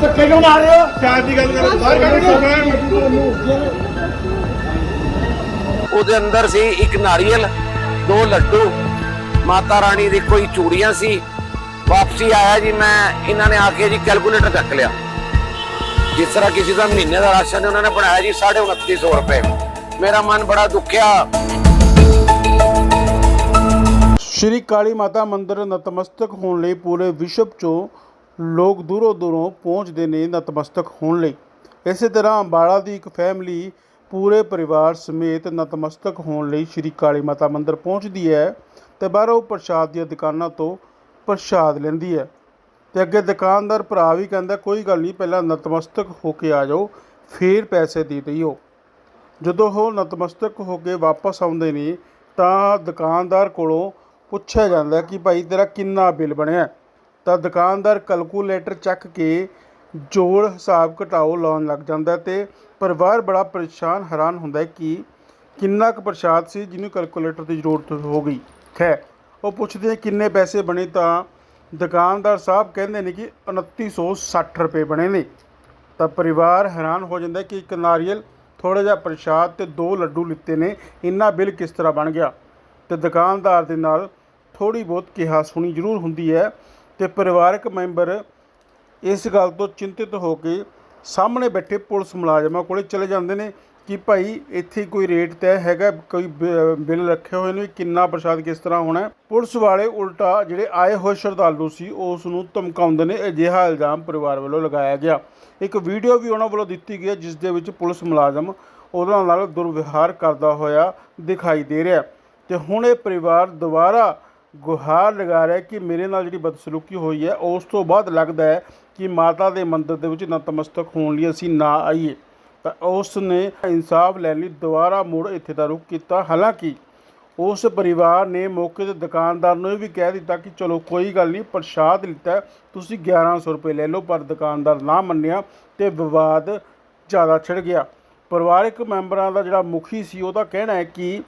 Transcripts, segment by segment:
ਧੱਕੇ ਕਿਉਂ ਮਾਰ ਰਹੇ ਹੋ? ਚਾਰ ਦੀ ਗੱਲ ਕਰ ਬਾਹਰ ਕੱਢ ਕੇ ਉਹਦੇ ਅੰਦਰ ਸੀ ਇੱਕ ਨਾਰੀਅਲ ਦੋ ਲੱਡੂ। ਮਾਤਾ ਰਾਣੀ ਦੀ ਕੋਈ ਚੂੜੀਆਂ ਸੀ। ਵਾਪਸੀ ਆਇਆ ਜੀ ਮੈਂ ਇਹਨਾਂ ਨੇ ਆ ਕੇ ਜੀ ਕੈਲਕੂਲੇਟਰ ਚੱਕ ਲਿਆ। ਜਿਸ ਤਰ੍ਹਾਂ ਕਿਸੇ ਦਾ ਮਹੀਨੇ ਦਾ ਰਾਸ਼ਨ ਉਹਨਾਂ ਨੇ ਬਣਾਇਆ ਜੀ 2950 ਰੁਪਏ। ਮੇਰਾ ਮਨ ਬੜਾ ਦੁਖਿਆ। ਸ਼੍ਰੀ ਕਾਲੀ ਮਾਤਾ ਮੰਦਿਰ ਨਤਮਸਤਕ ਹੋਣ ਲਈ ਪੂਰੇ ਵਿਸ਼ਵ 'ਚੋਂ ਲੋਕ ਦੂਰੋਂ ਦੂਰੋਂ ਪਹੁੰਚਦੇ ਨੇ ਨਤਮਸਤਕ ਹੋਣ ਲਈ। ਇਸੇ ਤਰ੍ਹਾਂ ਅੰਬਾਲਾ ਦੀ ਇੱਕ ਫੈਮਿਲੀ ਪੂਰੇ ਪਰਿਵਾਰ ਸਮੇਤ ਨਤਮਸਤਕ ਹੋਣ ਲਈ ਸ਼੍ਰੀ ਕਾਲੀ ਮਾਤਾ ਮੰਦਿਰ ਪਹੁੰਚਦੀ ਹੈ ਤੇ ਬਾਹਰੋਂ ਪ੍ਰਸ਼ਾਦ ਦੀਆਂ ਦੁਕਾਨਾਂ ਤੋਂ ਪ੍ਰਸ਼ਾਦ ਲੈਂਦੀ ਹੈ। ਤੇ ਅੱਗੇ ਦੁਕਾਨਦਾਰ ਭਰਾ ਵੀ ਕਹਿੰਦਾ, ਕੋਈ ਗੱਲ ਨਹੀਂ, ਪਹਿਲਾਂ ਨਤਮਸਤਕ ਹੋ ਕੇ ਆ ਜਾਓ, ਫੇਰ ਪੈਸੇ ਦੇ ਦਿਓ ਜਦੋਂ ਉਹ ਨਤਮਸਤਕ ਹੋ ਕੇ ਵਾਪਸ ਆਉਂਦੇ ਨੇ, ਤਾਂ ਦੁਕਾਨਦਾਰ ਕੋਲੋਂ ਪੁੱਛਿਆ ਜਾਂਦਾ ਕਿ ਭਾਈ ਤੇਰਾ ਕਿੰਨਾ ਬਿੱਲ ਬਣਿਆ? ਤਾਂ ਦੁਕਾਨਦਾਰ ਕੈਲਕੂਲੇਟਰ ਚੱਕ ਕੇ ਜੋੜ ਹਿਸਾਬ ਘਟਾਓ ਲਾਉਣ ਲੱਗ ਜਾਂਦਾ ਅਤੇ ਪਰਿਵਾਰ ਬੜਾ ਪਰੇਸ਼ਾਨ, ਹੈਰਾਨ ਹੁੰਦਾ ਕਿ ਕਿੰਨਾ ਕੁ ਪ੍ਰਸ਼ਾਦ ਸੀ ਜਿਹਨੂੰ ਕੈਲਕੂਲੇਟਰ ਦੀ ਜ਼ਰੂਰਤ ਹੋ ਗਈ। ਖੈਰ, ਉਹ ਪੁੱਛਦੇ ਕਿੰਨੇ ਪੈਸੇ ਬਣੇ ਤਾਂ ਦੁਕਾਨਦਾਰ ਸਾਹਿਬ ਕਹਿੰਦੇ ਨੇ ਕਿ 2960 ਰੁਪਏ ਬਣੇ ਨੇ। ਤਾਂ ਪਰਿਵਾਰ ਹੈਰਾਨ ਹੋ ਜਾਂਦਾ ਕਿ ਇੱਕ ਨਾਰੀਅਲ ਥੋੜਾ ਜਿਹਾ ਪ੍ਰਸ਼ਾਦ ਤੇ ਦੋ ਲੱਡੂ ਲਿੱਤੇ ਨੇ, ਇੰਨਾ ਬਿੱਲ ਕਿਸ ਤਰ੍ਹਾਂ ਬਣ ਗਿਆ? ਤੇ ਦੁਕਾਨਦਾਰ ਦੇ ਨਾਲ ਥੋੜੀ ਬਹੁਤ ਕਿਹਾ ਸੁਣੀ ਜ਼ਰੂਰ ਹੁੰਦੀ ਹੈ ਤੇ ਪਰਿਵਾਰਕ ਮੈਂਬਰ ਇਸ ਗੱਲ ਤੋਂ ਚਿੰਤਿਤ ਹੋ ਕੇ ਸਾਹਮਣੇ ਬੈਠੇ ਪੁਲਿਸ ਮੁਲਾਜ਼ਮਾਂ ਕੋਲੇ ਚਲੇ ਜਾਂਦੇ ਨੇ ਕਿ ਭਾਈ ਇੱਥੇ ਕੋਈ ਰੇਟ ਤੈਅ ਹੈਗਾ, ਕੋਈ ਬ- ਬਿੱਲ ਰੱਖੇ ਹੋਏ ਨੇ ਵੀ ਕਿੰਨਾ ਪ੍ਰਸ਼ਾਦ ਕਿਸ ਤਰ੍ਹਾਂ ਹੋਣਾ ਪੁਲਿਸ ਵਾਲੇ ਉਲਟਾ ਜਿਹੜੇ ਆਏ ਹੋਏ ਸ਼ਰਧਾਲੂ ਸੀ, ਉਸ ਨੂੰ ਧਮਕਾਉਂਦੇ ਨੇ, ਅਜਿਹਾ ਇਲਜ਼ਾਮ ਪਰਿਵਾਰ ਵੱਲੋਂ ਲਗਾਇਆ ਗਿਆ। ਇੱਕ ਵੀਡੀਓ ਵੀ ਉਹਨਾਂ ਵੱਲੋਂ ਦਿੱਤੀ ਗਈ ਜਿਸ ਦੇ ਵਿੱਚ ਪੁਲਿਸ ਮੁਲਾਜ਼ਮ ਉਹਨਾਂ ਨਾਲ ਦੁਰਵਿਵਹਾਰ ਕਰਦਾ ਹੋਇਆ ਦਿਖਾਈ ਦੇ ਰਿਹਾ ਤੇ ਹੁਣ ਇਹ ਪਰਿਵਾਰ ਦੁਬਾਰਾ ਗੁਹਾਰ ਲਗਾ ਰਿਹਾ ਕਿ ਮੇਰੇ ਨਾਲ ਜਿਹੜੀ ਬਦਸਲੂਕੀ ਹੋਈ ਹੈ ਉਸ ਤੋਂ ਬਾਅਦ ਲੱਗਦਾ ਹੈ ਕਿ ਮਾਤਾ ਦੇ ਮੰਦਰ ਦੇ ਵਿੱਚ ਨਤਮਸਤਕ ਹੋਣ ਲਈ ਅਸੀਂ ਨਾ ਆਈਏ। ਤਾਂ ਉਸ ਨੇ ਇਨਸਾਫ ਲੈਣ ਲਈ ਦੁਬਾਰਾ ਮੁੜ ਇੱਥੇ ਦਾ ਰੁਖ ਕੀਤਾ। ਹਾਲਾਂਕਿ ਉਸ ਪਰਿਵਾਰ ਨੇ ਮੌਕੇ ਤੇ ਦੁਕਾਨਦਾਰ ਨੂੰ ਇਹ ਵੀ ਕਹਿ ਦਿੱਤਾ ਕਿ ਚਲੋ ਕੋਈ ਗੱਲ ਨਹੀਂ ਪ੍ਰਸ਼ਾਦ ਲਿੱਤਾ ਹੈ, ਤੁਸੀਂ 1100 ਰੁਪਏ ਲੈ ਲਓ ਪਰ ਦੁਕਾਨਦਾਰ ਨਾ ਮੰਨਿਆ ਤੇ ਵਿਵਾਦ ਜ਼ਿਆਦਾ ਛਿੜ ਗਿਆ। ਪਰਿਵਾਰਕ ਮੈਂਬਰਾਂ ਦਾ ਜਿਹੜਾ ਮੁਖੀ ਸੀ ਉਹਦਾ ਕਹਿਣਾ ਹੈ ਕਿ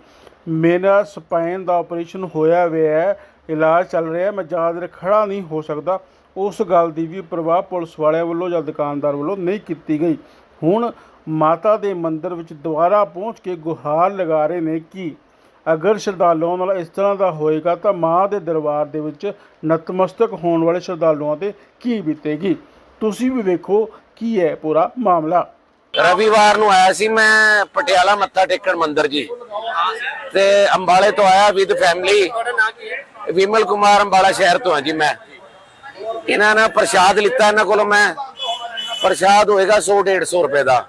ਮੇਰਾ ਸਪਾਈਨ ਦਾ ਆਪਰੇਸ਼ਨ ਹੋਇਆ ਹੋਇਆ ਹੈ, ਇਲਾਜ ਚੱਲ ਰਿਹਾ ਮੈਂ ਜ਼ਿਆਦਾ ਦੇਰ ਖੜਾ ਨਹੀਂ ਹੋ ਸਕਦਾ। ਉਸ ਗੱਲ ਦੀ ਵੀ ਪ੍ਰਵਾਹ ਪੁਲਿਸ ਵਾਲਿਆਂ ਵੱਲੋਂ ਜਾਂ ਦੁਕਾਨਦਾਰ ਵੱਲੋਂ ਨਹੀਂ ਕੀਤੀ ਗਈ। ਹੁਣ ਮਾਤਾ ਦੇ ਮੰਦਿਰ ਵਿੱਚ ਦੁਬਾਰਾ ਪਹੁੰਚ ਕੇ ਗੁਹਾਰ ਲਗਾ ਰਹੇ ਨੇ ਕਿ ਅਗਰ ਸ਼ਰਧਾਲੂਆਂ ਨਾਲ ਇਸ ਤਰ੍ਹਾਂ ਦਾ ਹੋਏਗਾ ਤਾਂ ਮਾਂ ਦੇ ਦਰਬਾਰ ਦੇ ਵਿੱਚ ਨਤਮਸਤਕ ਹੋਣ ਵਾਲੇ ਸ਼ਰਧਾਲੂਆਂ ਤੇ ਕੀ ਬੀਤੇਗੀ? ਤੁਸੀਂ ਵੀ ਵੇਖੋ ਕੀ ਹੈ ਪੂਰਾ ਮਾਮਲਾ। ਰਵੀਵਾਰ ਨੂੰ ਆਇਆ ਸੀ ਮੈਂ ਪਟਿਆਲਾ ਮੱਥਾ ਟੇਕਣ ਮੰਦਿਰ ਜੀ। ਤੇ ਅੰਬਾਲੇ ਤੋਂ ਆਇਆ ਵਿਦ ਫੈਮਿਲੀ ਵਿਮਲ ਕੁਮਾਰ ਅੰਬਾਲਾ ਸ਼ਹਿਰ ਤੋਂ ਹਾਂ ਜੀ ਮੈਂ। ਇਹਨਾਂ ਨੇ ਪ੍ਰਸ਼ਾਦ ਲਿੱਤਾ ਇਹਨਾਂ ਕੋਲੋਂ ਮੈਂ। ਪ੍ਰਸ਼ਾਦ ਹੋਏਗਾ 100 150 ਰੁਪਏ ਦਾ।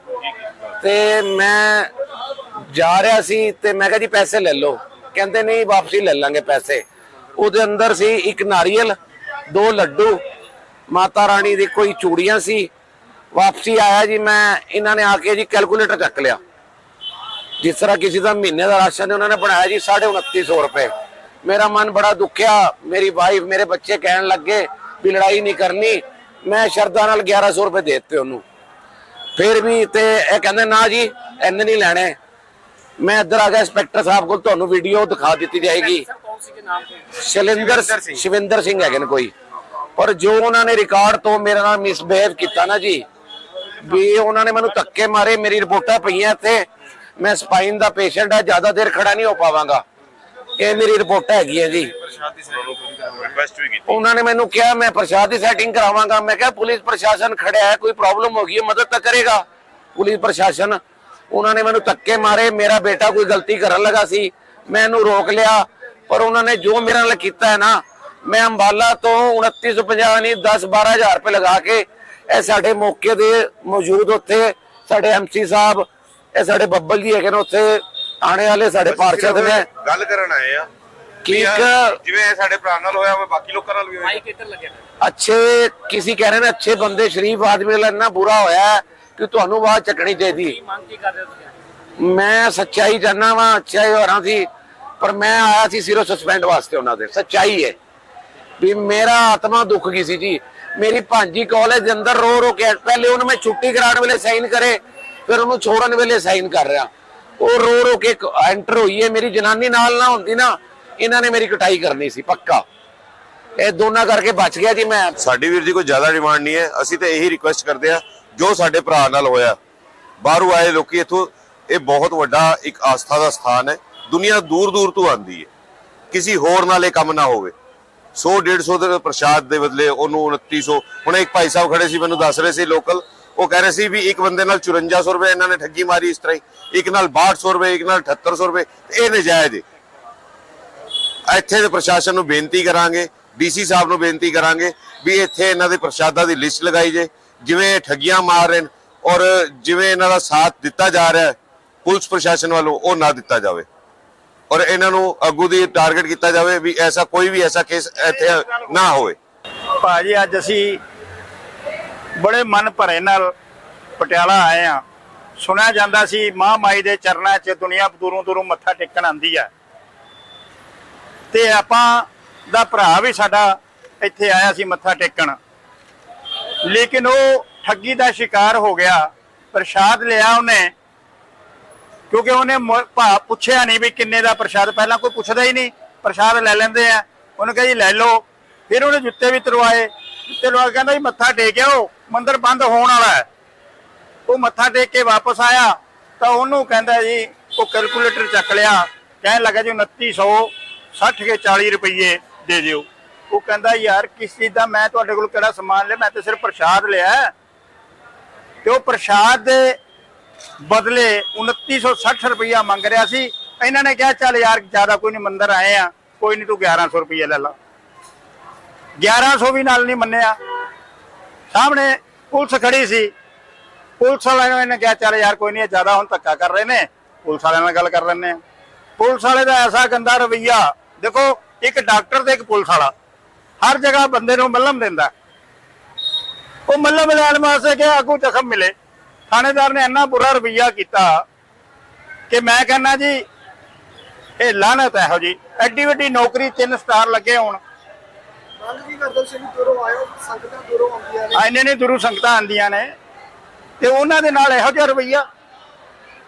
ਤੇ ਮੈਂ ਜਾ ਰਿਹਾ ਸੀ ਤੇ ਮੈਂ ਕਿਹਾ ਜੀ ਪੈਸੇ ਲੈ ਲਓ। ਕਹਿੰਦੇ ਨਹੀਂ ਵਾਪਸੀ ਲੈ ਲਾਂਗੇ ਪੈਸੇ। ਉਹਦੇ ਅੰਦਰ ਸੀ ਇੱਕ ਨਾਰੀਅਲ, ਦੋ ਲੱਡੂ। ਮਾਤਾ ਰਾਣੀ ਦੀ ਕੋਈ ਚੂੜੀਆਂ ਸੀ। ਵਾਪਸੀ ਆਇਆ ਜੀ ਮੈਂ ਇਹਨਾਂ ਨੇ ਆ ਕੇ ਜੀ ਕੈਲਕੂਲੇਟਰ ਚੱਕ ਲਿਆ। ਜਿਸ ਤਰ੍ਹਾਂ ਕਿਸੇ ਦਾ ਮਹੀਨੇ ਦਾ ਰਾਸ਼ਨ ਉਹਨਾਂ ਨੇ ਬਣਾਇਆ ਜੀ 2950 ਰੁਪਏ। ਮੇਰਾ ਮਨ ਬੜਾ ਦੁਖਿਆ ਮੇਰੀ ਵਾਈਫ ਮੇਰੇ ਬੱਚੇ ਕਹਿਣ ਲੱਗੇ ਵੀ ਲੜਾਈ ਨਹੀਂ ਕਰਨੀ। ਮੈਂ ਸ਼ਰਧਾ ਨਾਲ 1100 ਰੁਪਏ ਦੇ ਦਿੱਤੇ ਉਹਨੂੰ। ਫਿਰ ਵੀ ਤੇ ਇਹ ਕਹਿੰਦੇ ਨਾ ਜੀ ਇੰਨੇ ਨਹੀਂ ਲੈਣੇ। ਮੈਂ ਇੱਧਰ ਆ ਗਿਆ ਇੰਸਪੈਕਟਰ ਸਾਹਿਬ ਕੋਲ ਤੁਹਾਨੂੰ ਵੀਡੀਓ ਦਿਖਾ ਦਿੱਤੀ ਜਾਏਗੀ। ਸ਼ੈਲਿੰਦਰ ਸ਼ਿਵਿੰਦਰ ਸਿੰਘ। ਹੈਗੇ ਨੇ ਕੋਈ। ਪਰ ਜੋ ਉਹਨਾਂ ਨੇ ਰਿਕਾਰਡ ਤੋਂ ਮੇਰੇ ਨਾਲ ਮਿਸਬਿਹੇਵ ਕੀਤਾ ਨਾ ਜੀ ਵੀ ਉਹਨਾਂ ਨੇ ਮੈਨੂੰ ਧੱਕੇ ਮਾਰੇ ਮੇਰੀ ਰਿਪੋਰਟਾਂ ਪਈਆਂ ਇੱਥੇ। ਮੈਂ ਸਪਾਈਨ ਦਾ ਪੇਸ਼ੈਂਟ ਹੈ ਜ਼ਿਆਦਾ ਦੇਰ ਖੜਾ ਨਹੀਂ ਹੋ ਪਾਵਾਂਗਾ। ਇਹ ਮੇਰੀ ਰਿਪੋਰਟ ਹੈਗੀ ਹੈ ਜੀ। ਉਹਨਾਂ ਨੇ ਮੈਨੂੰ ਕਿਹਾ ਮੈਂ ਪ੍ਰਸ਼ਾਦ ਦੀ ਸੈਟਿੰਗ ਕਰਾਵਾਂਗਾ। ਮੈਂ ਕਿਹਾ ਪੁਲਿਸ ਪ੍ਰਸ਼ਾਸਨ ਖੜਿਆ ਹੈ ਕੋਈ ਪ੍ਰੋਬਲਮ ਹੋ ਗਈ ਹੈ ਮਦਦ ਤਾਂ ਕਰੇਗਾ। ਪੁਲਿਸ ਪ੍ਰਸ਼ਾਸਨ ਉਹਨਾਂ ਨੇ ਮੈਨੂੰ ਧੱਕੇ ਮਾਰੇ। ਮੇਰਾ ਬੇਟਾ ਕੋਈ ਗਲਤੀ ਕਰਨ ਲੱਗਾ ਸੀ। ਮੈਂ ਇਹਨੂੰ ਰੋਕ ਲਿਆ। ਪਰ ਉਹਨਾਂ ਨੇ ਜੋ ਮੇਰੇ ਨਾਲ ਕੀਤਾ ਹੈ ਨਾ ਮੈਂ ਅੰਬਾਲਾ ਤੋਂ 2950 ਨਹੀਂ 10 12000 ਰੁਪਏ ਲਗਾ ਕੇ ਇਹ ਸਾਡੇ ਮੌਕੇ ਦੇ ਮੌਜੂਦ ਉੱਥੇ ਸਾਡੇ ਐਮਸੀ ਸਾਹਿਬ ਇਹ ਸਾਡੇ ਬੱਬਲ ਜੀ ਹੈਗੇ ਨੇ ਉੱਥੇ ਆਣੇ ਵਾਲੇ ਸਾਡੇ ਪਾਰਸ਼ਦ ਨੇ। ਗੱਲ ਕਰਨ ਆਏ ਆ। ਕਿ ਜਿਵੇਂ ਇਹ ਸਾਡੇ ਭਰਾ ਨਾਲ ਹੋਇਆ ਉਹ ਬਾਕੀ ਲੋਕਾਂ ਨਾਲ ਵੀ ਹੋਇਆ। ਅੱਛੇ ਕਿਸੇ ਕਹਿ ਰਹੇ ਨੇ ਅੱਛੇ ਬੰਦੇ ਸ਼ਰੀਫ ਆਦਮੀ ਨਾਲ ਇੰਨਾ ਬੁਰਾ ਹੋਇਆ ਕਿ ਤੁਹਾਨੂੰ ਬਾਤ ਚੱਕਣੀ ਚਾਹੀਦੀ। ਮੈਂ ਸੱਚਾਈ ਜਾਨਣਾ ਵਾਂ ਅੱਛਾਈ ਹੋਰਾਂ ਸੀ ਪਰ ਮੈਂ ਆਇਆ ਸੀ ਸਿਰਫ ਸਸਪੈਂਡ ਵਾਸਤੇ ਉਹਨਾਂ ਦੇ ਸੱਚਾਈ ਹੈ ਵੀ ਮੇਰਾ ਆਤਮਾ ਦੁੱਖ ਗਈ ਸੀ ਜੀ। ਮੇਰੀ ਭਾਂਜੀ ਕਾਲਜ ਦੇ ਅੰਦਰ ਰੋ ਰੋ ਕੇ, ਪਹਿਲੇ ਉਹਨੂੰ ਮੈਂ ਛੁੱਟੀ ਕਰਾਉਣ ਵੇਲੇ ਸਾਈਨ ਕਰੇ, ਫਿਰ ਉਹਨੂੰ ਛੋੜਨ ਵੇਲੇ ਸਾਈਨ ਉਹ ਰੋ ਰੋ ਕੇ ਐਂਟਰ ਹੋਈ ਹੈ, ਮੇਰੀ ਜਨਾਨੀ ਨਾਲ ਨਾ ਹੁੰਦੀ ਨਾ, ਇਹਨਾਂ ਨੇ ਮੇਰੀ ਕਟਾਈ ਕਰਨੀ ਸੀ, ਪੱਕਾ। ਇਹ ਦੋਨਾਂ ਕਰਕੇ ਬਚ ਗਿਆ ਜੀ ਮੈਂ। ਸਾਡੀ ਵੀਰ ਜੀ ਕੋਈ ਜ਼ਿਆਦਾ ਡਿਮਾਂਡ ਨਹੀਂ ਹੈ, ਅਸੀਂ ਤਾਂ ਇਹੀ ਰਿਕੁਐਸਟ ਕਰਦੇ ਆ ਜੋ ਸਾਡੇ ਭਰਾ ਨਾਲ ਹੋਇਆ। ਬਾਹਰੋਂ ਆਏ ਲੋਕੀ ਇਥੋਂ, ਇਹ ਬਹੁਤ ਵੱਡਾ ਇੱਕ ਆਸਥਾ ਦਾ ਸਥਾਨ ਹੈ, ਦੁਨੀਆ ਦੂਰ ਦੂਰ ਤੋਂ ਆਂਦੀ ਹੈ। ਕਿਸੇ ਹੋਰ ਨਾਲ ਇਹ ਕੰਮ ਨਾ ਹੋਵੇ। 100 150 ਦੇ ਪ੍ਰਸ਼ਾਦ ਦੇ ਬਦਲੇ ਉਹਨੂੰ 2900 ਹੁਣ ਇੱਕ ਭਾਈ ਸਾਹਿਬ ਖੜੇ ਸੀ, ਮੈਨੂੰ ਦੱਸ ਰਹੇ ਸੀ ਲੋਕਲ ਉਹ ਕਹਿ ਰਹੇ ਸੀ ਵੀ ਇੱਕ ਬੰਦੇ ਨਾਲ 5400 ਰੁਪਏ ਇਹਨਾਂ ਨੇ ਠੱਗੀ ਮਾਰੀ ਇਸ ਤਰ੍ਹਾਂ ਹੀ। ਇੱਕ ਨਾਲ 6200 ਰੁਪਏ, ਇੱਕ ਨਾਲ 7800 ਰੁਪਏ। ਇਹ ਨਜਾਇਜ਼ ਹੈ ਇੱਥੇ ਦੇ ਪ੍ਰਸ਼ਾਸਨ ਨੂੰ ਬੇਨਤੀ ਕਰਾਂਗੇ, ਡੀਸੀ ਸਾਹਿਬ ਨੂੰ ਬੇਨਤੀ ਕਰਾਂਗੇ ਵੀ ਇੱਥੇ ਇਹਨਾਂ ਦੇ ਪ੍ਰਸ਼ਾਦਾਂ ਦੀ ਲਿਸਟ ਲਗਾਈ ਜੇ ਜਿਵੇਂ ਠੱਗੀਆਂ ਮਾਰ ਰਹੇ ਨੇ ਔਰ ਜਿਵੇਂ ਇਹਨਾਂ ਦਾ ਸਾਥ ਦਿੱਤਾ ਜਾ ਰਿਹਾ ਪੁਲਿਸ ਪ੍ਰਸ਼ਾਸਨ ਵੱਲੋਂ ਉਹ ਨਾ ਦਿੱਤਾ ਜਾਵੇ। ਔਰ ਇਹਨਾਂ ਨੂੰ ਅੱਗੂ ਦੀ ਟਾਰਗੇਟ ਕੀਤਾ ਜਾਵੇ ਵੀ ਐਸਾ ਕੋਈ ਵੀ ਐਸਾ ਕੇਸ ਇੱਥੇ ਨਾ ਹੋਵੇ। ਭਾਜੀ, ਅੱਜ ਅਸੀਂ ਬੜੇ ਮਨ ਭਰੇ ਨਾਲ ਪਟਿਆਲਾ ਆਏ ਆ ਸੁਣਿਆ ਜਾਂਦਾ ਸੀ ਮਾਂ ਮਾਈ ਦੇ ਚਰਨਾਂ 'ਚ ਦੁਨੀਆ ਦੂਰੋਂ ਦੂਰੋਂ ਮੱਥਾ ਟੇਕਣ ਆਂਦੀ ਆ ਤੇ ਆਪਾਂ ਦਾ ਭਰਾ ਵੀ ਸਾਡਾ ਇੱਥੇ ਆਇਆ ਸੀ ਮੱਥਾ ਟੇਕਣ। ਲੇਕਿਨ ਉਹ ਠੱਗੀ ਦਾ ਸ਼ਿਕਾਰ ਹੋ ਗਿਆ, ਪ੍ਰਸ਼ਾਦ ਲਿਆ ਉਹਨੇ ਕਿਉਂਕਿ ਉਹਨੇ ਭਾ ਪੁੱਛਿਆ ਨਹੀਂ ਵੀ ਕਿੰਨੇ ਦਾ ਪ੍ਰਸ਼ਾਦ, ਪਹਿਲਾਂ ਕੋਈ ਪੁੱਛਦਾ ਹੀ ਨਹੀਂ, ਪ੍ਰਸ਼ਾਦ ਲੈ ਲੈਂਦੇ ਆ। ਉਹਨੇ ਕਿਹਾ ਜੀ, ਲੈ ਲਓ। ਫਿਰ ਉਹਨੇ ਜੁੱਤੇ ਵੀ ਤਰਵਾਏ। ਜੁੱਤੇ ਲਵਾ ਕਹਿੰਦਾ ਜੀ, ਮੱਥਾ ਟੇਕ ਆਓ, ਮੰਦਿਰ ਬੰਦ ਹੋਣ ਵਾਲਾ ਹੈ। ਉਹ ਮੱਥਾ ਟੇਕ ਕੇ ਵਾਪਸ ਆਇਆ, ਤਾਂ ਉਹਨੂੰ ਕਹਿੰਦਾ ਜੀ, ਉਹ ਕੈਲਕੂਲੇਟਰ ਚੱਕ ਲਿਆ। ਕਹਿਣ ਲੱਗਾ ਜੀ 2960 ਕੇ 40 ਰੁਪਏ ਦੇ ਦਿਓ। ਉਹ ਕਹਿੰਦਾ, ਯਾਰ, ਕਿਸ ਚੀਜ਼ ਦਾ? ਮੈਂ ਤੁਹਾਡੇ ਕੋਲ ਕਿਹੜਾ ਸਮਾਨ ਲਿਆ? ਮੈਂ ਤਾਂ ਸਿਰਫ ਪ੍ਰਸ਼ਾਦ ਲਿਆ ਹੈ। ਤੇ ਉਹ ਪ੍ਰਸ਼ਾਦ ਦੇ ਬਦਲੇ 2960 ਰੁਪਇਆ ਮੰਗ ਰਿਹਾ ਸੀ। ਇਹਨਾਂ ਨੇ ਕਿਹਾ, ਚੱਲ ਯਾਰ, ਜ਼ਿਆਦਾ ਕੋਈ ਨਹੀਂ, ਮੰਦਰ ਆਏ ਆ। ਕੋਈ ਨਹੀਂ, ਤੂੰ 1100 ਰੁਪਇਆ ਲੈ ਲਾ। 1100 ਵੀ ਨਾਲ ਨਹੀਂ ਮੰਨਿਆ। ਸਾਹਮਣੇ ਪੁਲਿਸ ਖੜੀ ਸੀ। ਪੁਲਿਸ ਵਾਲਿਆਂ ਨੇ ਕਿਹਾ, ਚੱਲ ਯਾਰ, ਕੋਈ ਨਹੀਂ ਜ਼ਿਆਦਾ ਹੁਣ ਧੱਕਾ ਕਰ ਰਹੇ ਨੇ। ਪੁਲਿਸ ਵਾਲਿਆਂ ਨਾਲ ਗੱਲ ਕਰ ਲੈਣੇ ਆ। ਪੁਲਿਸ ਵਾਲੇ ਦਾ ਐਸਾ ਗੰਦਾ ਰਵਈਆ, ਦੇਖੋ, ਇੱਕ ਡਾਕਟਰ ਤੇ ਇੱਕ ਪੁਲਿਸ ਵਾਲਾ। ਹਰ ਜਗ੍ਹਾ ਬੰਦੇ ਨੂੰ ਮੱਲਮ ਦਿੰਦਾ। ਉਹ ਮੱਲਮ ਲੈਣ ਵਾਸਤੇ ਕਿ ਆਗੂ ਜ਼ਖਮ ਮਿਲੇ। ਥਾਣੇਦਾਰ ਨੇ ਇੰਨਾ ਬੁਰਾ ਰਵਈਆ ਕੀਤਾ ਕਿ ਮੈਂ ਕਹਿੰਦਾ ਜੀ ਇਹ ਲਾਹਨਤ ਹੈ ਇਹੋ ਜੀ ਐਡੀ ਵੱਡੀ ਨੌਕਰੀ ਤਿੰਨ ਸਟਾਰ ਲੱਗੇ ਹੋਣ। ਮੰਗ ਕੀ ਕਰਦੇ ਸੀ ਵੀ ਦੂਰੋਂ ਆਇਓ ਸੰਗਤਾਂ ਦੂਰੋਂ ਆਉਂਦੀਆਂ ਨੇ। ਇੰਨੇ ਨੇ ਦੂਰੋਂ ਸੰਗਤਾਂ ਆਂਦੀਆਂ ਨੇ ਤੇ ਉਹਨਾਂ ਦੇ ਨਾਲ ਇਹੋ ਜਿਹਾ ਰਵਈਆ।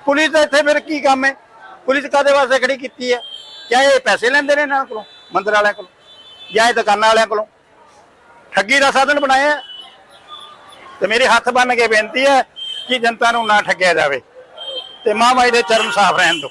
ਪੁਲਿਸ ਦਾ ਇੱਥੇ ਫਿਰ ਕੀ ਕੰਮ ਹੈ? ਪੁਲਿਸ ਕਾਦੇ ਵਾਸਤੇ ਖੜੀ ਕੀਤੀ ਹੈ? ਕਿਆ ਇਹ ਪੈਸੇ ਲੈਂਦੇ ਨੇ ਇਹਨਾਂ ਕੋਲੋਂ ਮੰਦਰ ਵਾਲਿਆਂ ਕੋਲੋਂ ਜਾਂ ਇਹ ਦੁਕਾਨਾਂ ਵਾਲਿਆਂ ਕੋਲੋਂ? ਠੱਗੀ ਦਾ ਸਾਧਨ ਬਣਾਇਆ। ਤੇ ਮੇਰੇ ਹੱਥ ਬੰਨ ਕੇ ਬੇਨਤੀ ਹੈ ਕਿ ਜਨਤਾ ਨੂੰ ਨਾ ਠੱਗਿਆ ਜਾਵੇ। ਤੇ ਮਾਂ ਬਾਈ ਦੇ ਚਰਨ ਸਾਫ਼ ਰਹਿਣ ਦਿਓ।